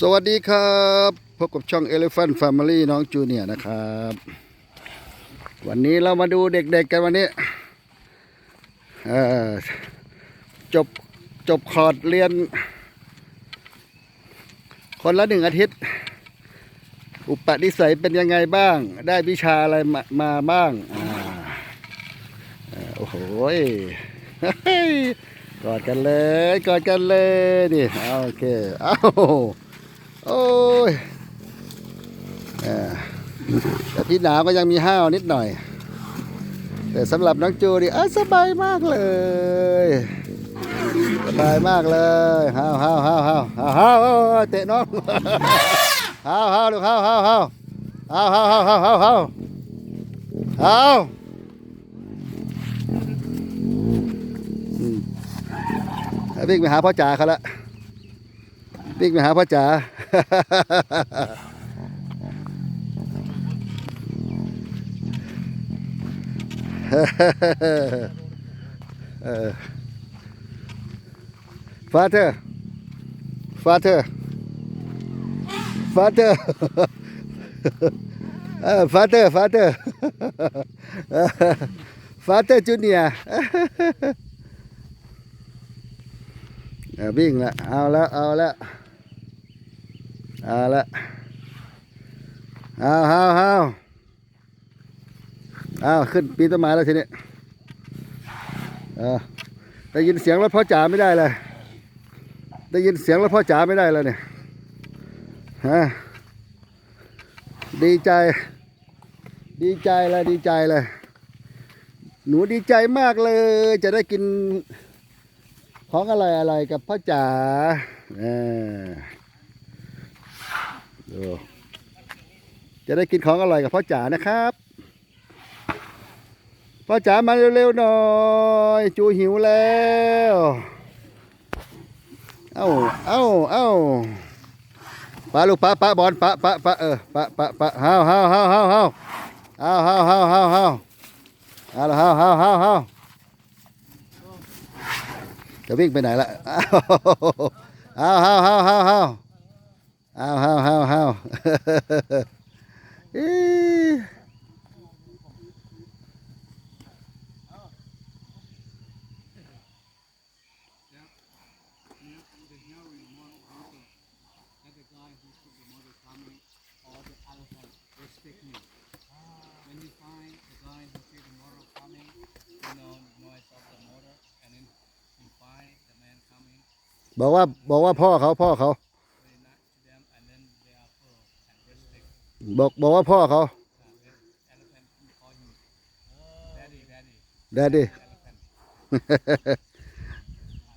สวัสดีครับพบกับช่อง Elephant Family น้องจูเนียร์นะครับ วันนี้เรามาดูเด็กๆกันวันนี้จบจบคอร์ดเรียน คนละหนึ่งอาทิตย์ อุปนิสัยเป็นยังไงบ้าง ได้วิชาอะไรมามาบ้างออโอ้โหกอดกันเลย กอดกันเลยนี่โอเค เอา โอ้ยเอ่อแต่พี่หนาวก็ยังมีห้าวนิดหน่อย แต่สำหรับน้องจูนี่อะสบายมากเลย สบายมากเลยห้าวห้าวห้าวห้าวห้าวห้าวห้าวเตะน้องห้าวห้าวลูกห้าวห้าวห้าวห้าวห้าวห้าวห้าวห้าวห้าวห้าวอืมวิ่งไปหาพ่อจ๋าเขาละ วิ่งไปหาพ่อจ๋าเออ Vater Vater Vater เออ Vater Vater Vater Junior เออวิ่งละเอาละเอาละ เอาละเอาเอาเอาเอาขึ้นปีนต้นไม้แล้วทีนี้เออได้ยินเสียงรถพ่อจ๋าไม่ได้เลยได้ยินเสียงรถพ่อจ๋าไม่ได้เลยเนี่ยฮะดีใจ ดีใจเลยดีใจเลยหนูดีใจมากเลย จะได้กินของอะไรอะไรกับพ่อจ๋าเออ ดูจะได้กินของอร่อยกับพ่อจ๋านะครับพ่อจ๋ามาเร็วๆหน่อย จูหิวแล้ว เอ้าเอ้าเอ้าปะลูกปะปะบอลปะปะปะเออปะปะปะฮาวฮาวฮาวฮาวฮาวฮาวฮาวฮาวฮาวฮาวเอาละฮาวฮาวฮาวฮาวจะวิ่งไปไหนละอ้าวฮาวฮาวฮาวฮา เอาเอาเอาเอาบอกว่าบอกว่าพ่อเขาพ่อเขา บอกบอกว่าพ่อเขา Uh, the elephant will call you, daddy, daddy, แดดดี้ elephant.